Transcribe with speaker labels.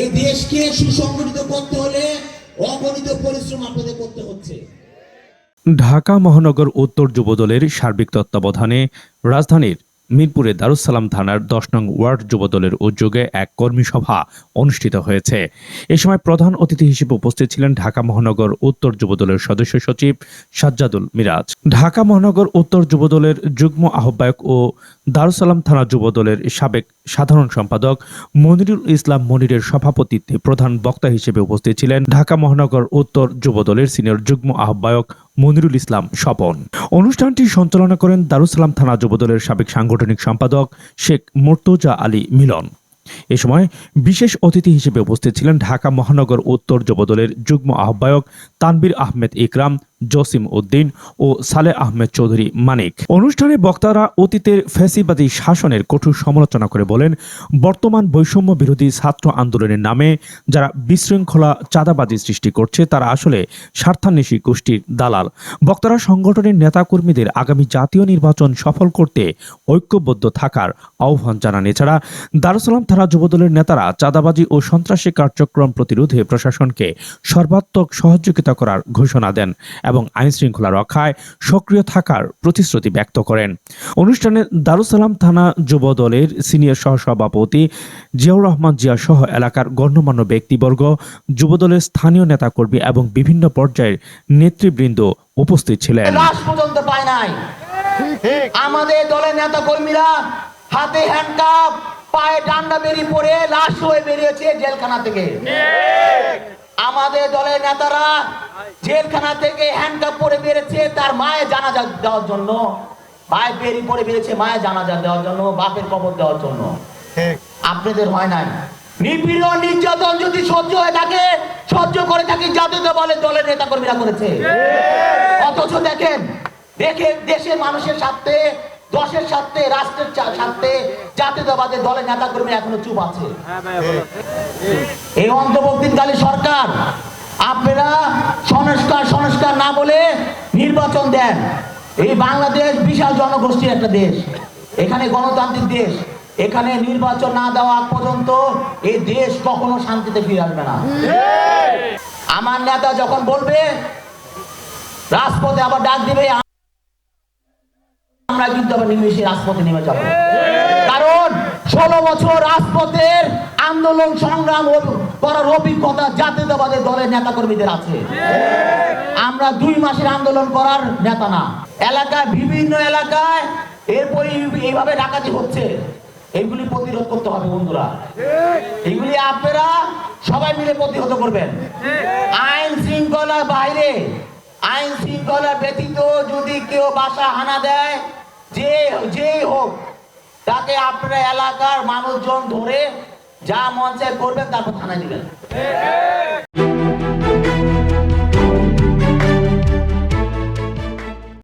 Speaker 1: এই দেশকে সুসংগঠিত করতে হলে অগণিত পরিশ্রম আপনাদের করতে হচ্ছে।
Speaker 2: ঢাকা মহানগর উত্তর যুবদলের সার্বিক তত্ত্বাবধানে রাজধানীর মিরপুরে দারুসালাম থানার দশ নং ওয়ার্ড যুবদলের উদ্যোগে এক কর্মী সভা অনুষ্ঠিত হয়েছে। এ সময় প্রধান অতিথি হিসেবে উপস্থিত ছিলেন ঢাকা মহানগর উত্তর যুবদলের সদস্য সচিব সাজ্জাদুল মিরাজ। ঢাকা মহানগর উত্তর যুবদলের যুগ্ম আহ্বায়ক ও দারুসালাম থানা যুবদলের সাবেক সাধারণ সম্পাদক মনিরুল ইসলাম মনিরের সভাপতিত্বে প্রধান বক্তা হিসেবে উপস্থিত ছিলেন ঢাকা মহানগর উত্তর যুবদলের সিনিয়র যুগ্ম আহ্বায়ক মনিরুল ইসলাম স্বপন। অনুষ্ঠানটি সঞ্চালনা করেন দারুসালাম থানা যুবদলের সাবেক সাংগঠনিক সম্পাদক শেখ মোর্তজা আলী মিলন। এ সময় বিশেষ অতিথি হিসেবে উপস্থিত ছিলেন ঢাকা মহানগর উত্তর যুবদলের যুগ্ম আহ্বায়ক তানবির আহমেদ ইকরাম, জসিম উদ্দিন ও সালে আহমেদ চৌধুরী মানিক। অনুষ্ঠানে বক্তারা অতীতের ফ্যাসিবাদী শাসনের কঠোর সমালোচনা করে বলেন, বর্তমান বৈষম্য বিরোধী ছাত্র আন্দোলনের নামে যারা বিশৃঙ্খলা চাঁদাবাজি সৃষ্টি করছে, তারা আসলে স্বার্থান্বেষী গোষ্ঠীর দালাল। বক্তারা সংগঠনের নেতাকর্মীদের আগামী জাতীয় নির্বাচন সফল করতে ঐক্যবদ্ধ থাকার আহ্বান জানান। এছাড়া দারুসালাম থানা যুবদলের নেতারা চাঁদাবাজি ও সন্ত্রাসী কার্যক্রম প্রতিরোধে প্রশাসনকে সর্বাত্মক সহযোগিতা করার ঘোষণা দেন এবং আইন শৃঙ্খলা রক্ষায় সক্রিয় থাকার প্রতিশ্রুতি ব্যক্ত করেন। অনুষ্ঠানে দারুসালাম থানা যুবদলের সিনিয়র সহসভাপতি জিয়াউর রহমান জিয়া সহ এলাকার গণ্যমান্য ব্যক্তিবর্গ যুবদলের স্থানীয় নেতাকর্মী এবং বিভিন্ন পর্যায়ের নেতৃবৃন্দ উপস্থিত ছিলেন।
Speaker 3: পর্যন্ত পায় নাই। আমাদের দলের নেতা কর্মীরা হাতে হ্যান্ডকাপ পায়ে ডান্ডা বেরিয়ে পড়ে লাশ হয়ে বেরিয়েছে জেলখানা থেকে। আমাদের দলের নেতারা জেলখানা থেকে হ্যান্ডকাপ পরে বেরিয়েছে তার মায়ের জানাজা দেওয়ার জন্য। ভাই বেরিয়ে পড়ে বেরিয়েছে মায়ের জানাজা দেওয়ার জন্য বাপের কবর দেওয়ার জন্য। আপনাদের হয় নাই। নিপীড়ন নির্যাতন যদি সহ্য হয়ে থাকে সহ্য করে থাকি জাতীয় বলে দলের নেতা কর্মীরা করেছে অথচ দেখেন দেখে দেশের মানুষের স্বার্থে দশের স্বার্থে রাষ্ট্রের স্বার্থে জাতীয়তাবাদের দলের নেতা কর্মী এখনও চুপ আছে। এই অন্তর্বর্তীকালীন সরকার আপনারা সংস্কার সংস্কার না বলে নির্বাচন দেন। এই বাংলাদেশ বিশাল জনগোষ্ঠীর একটা দেশ। এখানে গণতান্ত্রিক দেশ। এখানে নির্বাচন না দেওয়া পর্যন্ত এই দেশ কখনো শান্তিতে ফিরে আসবে না। আমার নেতা যখন বলবে রাজপথে আবার ডাক দিবে আমরা কিন্তু আবার নিমেষে রাজপথে নেমে যাব। কারণ ষোলো বছর রাজপথের আন্দোলন, সংগ্রাম করার অভিজ্ঞতা জাতীয়তাবাদের দলের নেতা কর্মীদের আছে। আমরা দুই মাসের আন্দোলন করার নেতা না। এলাকায় বিভিন্ন এলাকায় এরপরে এইভাবে ডাকাতি হচ্ছে। এইগুলি প্রতিরোধ করতে হবে বন্ধুরা। এইগুলি আপনারা সবাই মিলে প্রতিহত করবেন। আইন শৃঙ্খলার বাইরে, আইন শৃঙ্খলা ব্যতীত যদি কেউ বাসা হানা দেয় যে যেই হোক তাকে আপনার এলাকার মানুষজন ধরে যা মঞ্চে করবেন তারপর থানায় দিবেন